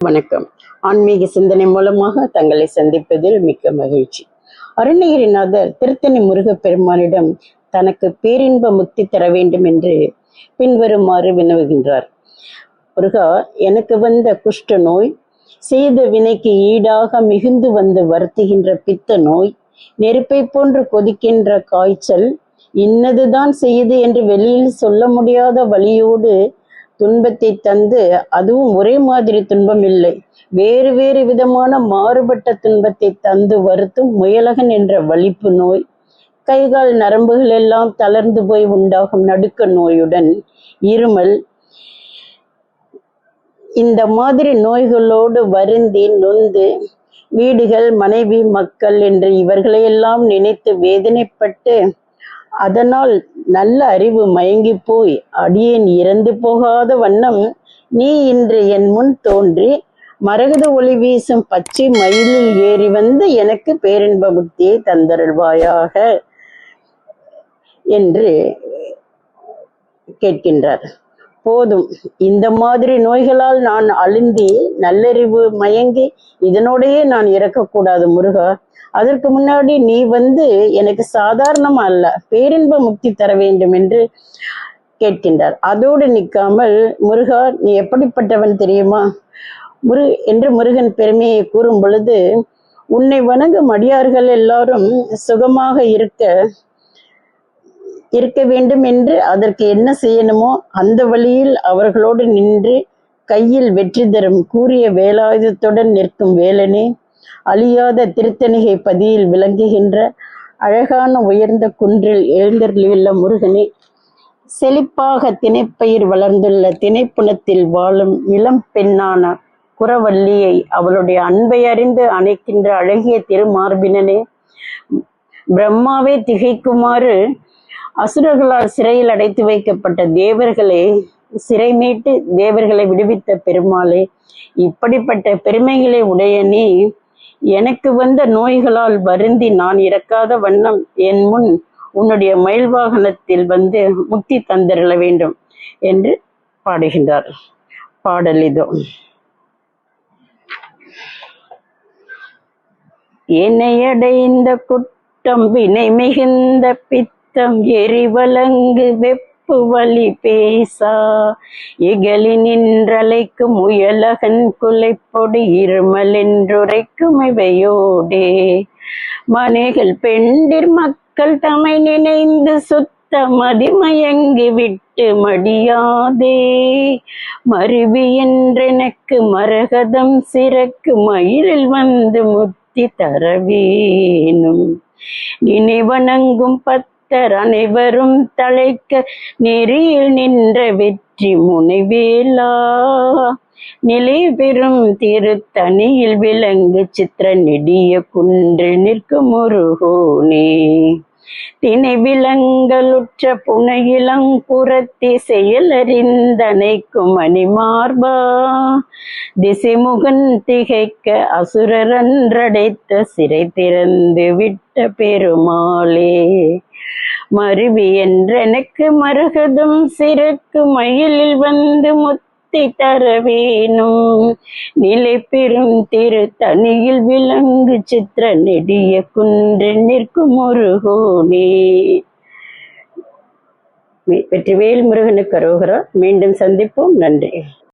வணக்கம். ஆன்மீக சிந்தனை மூலமாக தங்களை சந்திப்பதில் மிக்க மகிழ்ச்சி. அருணகிரிநாதர் திருத்தணி முருகப்பெருமானிடம் தனக்கு பேரின்ப முக்தி தர வேண்டும் என்று பின்வருமாறு வினவுகின்றார். முருகா எனக்கு வந்த குஷ்ட நோய் செய்த வினைக்கு ஈடாக மிகுந்து வந்து வருத்துகின்ற பித்த நோய் நெருப்பை போன்று கொதிக்கின்ற காய்ச்சல் இன்னதுதான் செய்து என்று வெளியில் சொல்ல முடியாத வழியோடு துன்பத்தை தந்து அதுவும் ஒரே மாதிரி துன்பம் இல்லை வேறு வேறு விதமான மாறுபட்ட துன்பத்தை தந்து வருத்தும் முயலகன் என்ற வலிப்பு நோய். கைகால் நரம்புகள் எல்லாம் தளர்ந்து போய் உண்டாகும் நடுக்க நோயுடன் இருமல். இந்த மாதிரி நோய்களோடு வருந்தி நொந்து வீடுகள் மனைவி மக்கள் என்று இவர்களையெல்லாம் நினைத்து வேதனைப்பட்டு அதனால் நல்ல அறிவு மயங்கி போய் அடியேன் இறந்து போகாத வண்ணம் நீ இன்று என் முன் தோன்றி மரகத ஒளி வீசும் பச்சை மயிலில் ஏறி வந்து எனக்கு பேரின்ப புத்தியை தந்தருள்வாயாக என்று கேட்கின்றார். போதும். இந்த மாதிரி நோய்களால் நான் அழுந்தி நல்லறிவு மயங்கி இதனோடையே நான் இறக்கக்கூடாது முருகா. அதற்கு முன்னாடி நீ வந்து எனக்கு சாதாரணமா அல்ல பேரின்ப முக்தி தர வேண்டும் என்று கேட்கின்றார். அதோடு நிற்காமல் முருகா நீ எப்படிப்பட்டவன் தெரியுமா? முரு என்று முருகன் பெருமையை கூறும் பொழுது உன்னை வணங்கும் அடியார்கள் எல்லாரும் சுகமாக இருக்க இருக்க வேண்டும் என்று அதற்கு என்ன செய்யணுமோ அந்த வழியில் அவர்களோடு நின்று கையில் வெற்றி தரும் கூறிய வேலாயுதத்துடன் நிற்கும் வேலனே அழியாத திருத்தணிகை பதியில் விளங்குகின்ற அழகான உயர்ந்த குன்றில் எழுந்தருளியுள்ள முருகனே செழிப்பாக திணைப்பயிர் வளர்ந்துள்ள திணைப்புணத்தில் வாழும் இளம் பெண்ணான குறவல்லியை அவளுடைய அன்பை அறிந்து அணைக்கின்ற அழகிய திருமார்பினனே பிரம்மாவே திகைக்குமாறு அசுரர்களால் சிறையில் அடைத்து வைக்கப்பட்ட தேவர்களே சிறை மீட்டு தேவர்களை விடுவித்த பெருமாளே இப்படிப்பட்ட பெருமைகளை உடைய நீ எனக்கு வந்த நோய்களால் வருந்தி நான் இறக்காத வண்ணம் என் முன் உன்னுடைய மயில் வாகனத்தில் வந்து முக்தி தந்திருள வேண்டும் என்று பாடுகின்றார். பாடல் இதோ. என்னையடைந்த குற்றம் வினை மிகுந்த பித்தம் எரிவலங்கு வெப்பு வழி பேசா. இகலி நின்றலைக்கும் முயலகன் குலைப்பொடி இருமல் என்றுரைக்கும் இவையோடே. மனைகள் பெண்டிர் மக்கள் தமை நினைந்து சுத்த மதிமயங்கி விட்டு மடியாதே. மருவி என்றெனக்கு மரகதம் சிறக்கு மயிலில் வந்து முத்தி தரவேனும். நினைவணங்கும் பக்தர் அனைவரும் தலைக்க நெறியில் நின்ற வெற்றி முனைவேலா. நிலை பெறும் திருத்தணியில் விலங்கு சித்திர நெடிய குன்று நிற்கும் முருகோனே. தினை விலங்கலுற்ற புனையிலங்குரத்தி செயலறிந்தனைக்கும் மணிமார்பா திசைமுகன் திகைக்க அசுரரன்றடைத்த சிறை திறந்து விட்ட பெருமாளே. மருவி என்றெனக்கு மருகதும் சிறக்கு மயிலில் வந்து முத்தி தர வேணும் நிலை பெறும் திரு தனியில் விலங்கு சித்திர நெடிய குன்று நிற்கும் முருகோனே வெற்றிவேல் முருகனுக்கு அரோகரா மீண்டும் சந்திப்போம். நன்றி.